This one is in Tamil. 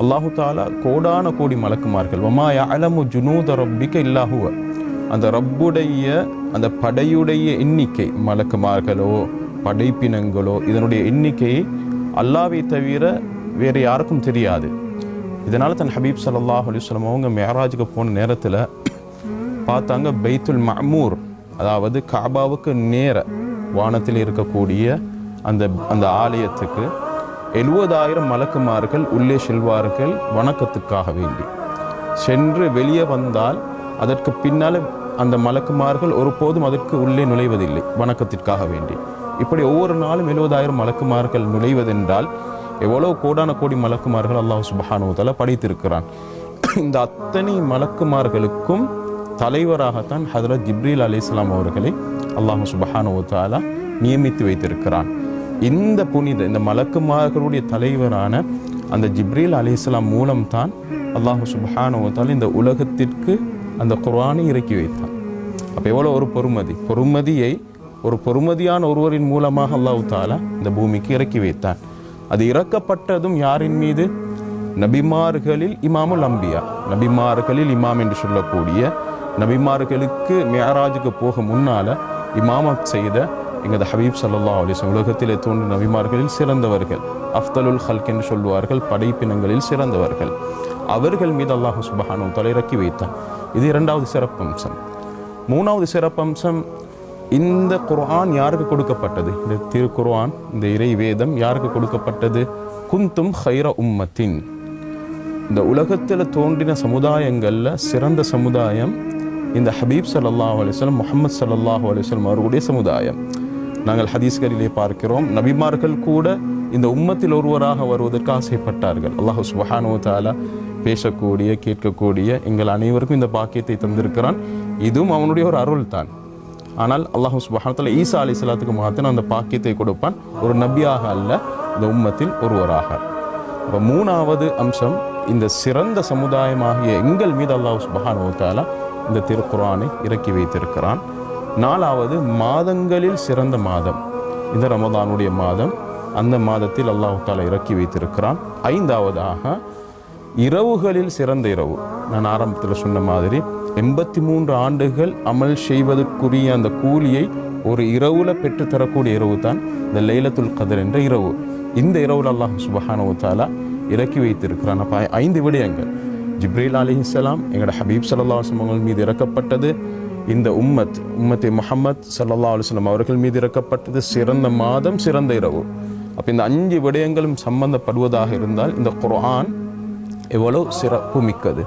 அல்லாஹு தாலா கோடான கோடி மலக்குமார்கள். வமா அலமு ஜுனூத ரப்பிக்க இல்லாஹுவ அந்த ரப்புடைய அந்த படையுடைய எண்ணிக்கை மலக்குமார்களோ படைப்பினங்களோ இதனுடைய எண்ணிக்கையை அல்லாவை தவிர வேறு யாருக்கும் தெரியாது. இதனால் தன் ஹபீப் சல்லாஹ் அலிஸ்லம் அவங்க மேராஜுக்கு போன நேரத்தில் பார்த்தாங்க பைத்துல் மமூர் அதாவது காபாவுக்கு நேர வானத்தில் இருக்கக்கூடிய அந்த அந்த ஆலயத்துக்கு எழுபதாயிரம் மலக்குமார்கள் உள்ளே செல்வார்கள் வணக்கத்துக்காக வேண்டி. சென்று வெளியே வந்தால் அதற்கு பின்னால் அந்த மலக்குமார்கள் ஒருபோதும் அதற்கு உள்ளே நுழைவதில்லை வணக்கத்திற்காக வேண்டி. இப்படி ஒவ்வொரு நாளும் எழுபதாயிரம் மலக்குமார்கள் நுழைவதென்றால் எவ்வளோ கோடான கோடி மலக்குமார்கள் அல்லாஹ் சுபஹானுவதால படித்திருக்கிறான். இந்த அத்தனை மலக்குமார்களுக்கும் தலைவராகத்தான் ஹதரத் ஜிப்ரீல் அலிஸ்லாம் அவர்களை அல்லாஹ் சுபஹானுவத்தாலா நியமித்து வைத்திருக்கிறான். இந்த புனித இந்த மலக்குமார்களுடைய தலைவரான அந்த ஜிப்ரீல் அலிஸ்லாம் மூலம்தான் அல்லாஹ் சுபஹானுவத்தால் இந்த உலகத்திற்கு அந்த குரானை இறக்கி வைத்தான். அப்போ எவ்வளோ ஒரு பொறுமதி? பொறுமதியை ஒரு பொறுமதியான ஒருவரின் மூலமாக அல்லாஹு தாலா இந்த பூமிக்கு இறக்கி வைத்தான். அது இறக்கப்பட்டதும் யாரின் மீது? நபிமார்களில் இமாமுல் அம்பியா. நபிமார்களில் இமாம் என்று சொல்லக்கூடிய நபிமார்களுக்கு மேராஜுக்கு போக முன்னால இமாமத் செய்த எங்களது ஹபீப் சல்லா அலைஹி உலகத்திலே தோன்றி நபிமார்களில் சிறந்தவர்கள். அஃப்தலுல் ஹல்க் என்று சொல்லுவார்கள் படைப்பினங்களில் சிறந்தவர்கள். அவர்கள் மீது அல்லாஹ் சுபஹானு தஆலா இறக்கி வைத்தான் இது இரண்டாவது சிறப்பம்சம் மூணாவது சிறப்பம்சம் இந்த குர்ஆன் யாருக்கு கொடுக்கப்பட்டது? இந்த திருக்குர்ஆன் இந்த இறை வேதம் யாருக்கு கொடுக்கப்பட்டது? குந்தும் ஹைர உம்மத்தின். இந்த உலகத்தில் தோன்றின சமுதாயங்களில் சிறந்த சமுதாயம் இந்த ஹபீப் சல்லாஹ் அலைஹி முகமது முஹம்மது ஸல்லல்லாஹு அவர்களுடைய சமுதாயம். நாங்கள் ஹதீஸ்களிலே பார்க்கிறோம். நபிமார்கள் கூட இந்த உம்மத்தில் ஒருவராக வருவதற்கு ஆசைப்பட்டார்கள். அல்லாஹ் சுபஹானு தாலா பேசக்கூடிய கேட்கக்கூடிய எங்கள் அனைவருக்கும் இந்த பாக்கியத்தை தந்திருக்கிறான். இதுவும் அவனுடைய ஒரு அருள் தான் ஆனால் அல்லாஹு சுபஹானத்தால ஈசா அலி சலாத்துக்கு மாத்திரம் அந்த பாக்கியத்தை கொடுப்பான். ஒரு நபியாக அல்ல இந்த உம்மத்தில் ஒருவராக. இப்போ மூணாவது அம்சம் இந்த சிறந்த சமுதாயமாகிய எங்கள் மீது அல்லாஹு சுபஹானு தாலா இந்த திருக்குறானை இறக்கி வைத்திருக்கிறான். நாலாவது மாதங்களில் சிறந்த மாதம். இந்த ரமதானுடைய மாதம் அந்த மாதத்தில் அல்லாஹ் தாலா இறக்கி வைத்திருக்கிறான். ஐந்தாவதாக இரவுகளில் சிறந்த இரவு. நான் ஆரம்பத்தில் சொன்ன மாதிரி எண்பத்தி மூன்று ஆண்டுகள் அமல் செய்வதற்குரிய அந்த கூலியை ஒரு இரவில் பெற்றுத்தரக்கூடிய இரவு தான் இந்த லைலத்துல் கதர் என்ற இரவு. இந்த இரவுல அல்லாஹ் சுபஹானஹு தாலா இறக்கி வைத்திருக்கிறான். அப்போ ஐந்து விடயங்கள். ஜிப்ரீல் அலிஹிஸ்ஸலாம் எங்களோட ஹபீப் ஸல்லல்லாஹு அலைஹி மீது இறக்கப்பட்டது. இந்த உம்மத் உம்மத்தை முஹம்மத் சல்லா அலுவலம் அவர்கள் மீது இறக்கப்பட்டது சிறந்த மாதம் சிறந்த இரவு. அப்போ இந்த அஞ்சு விடயங்களும் சம்பந்தப்படுவதாக இருந்தால் இந்த குர்ஆன் எவ்வளோ சிறப்பு மிக்கது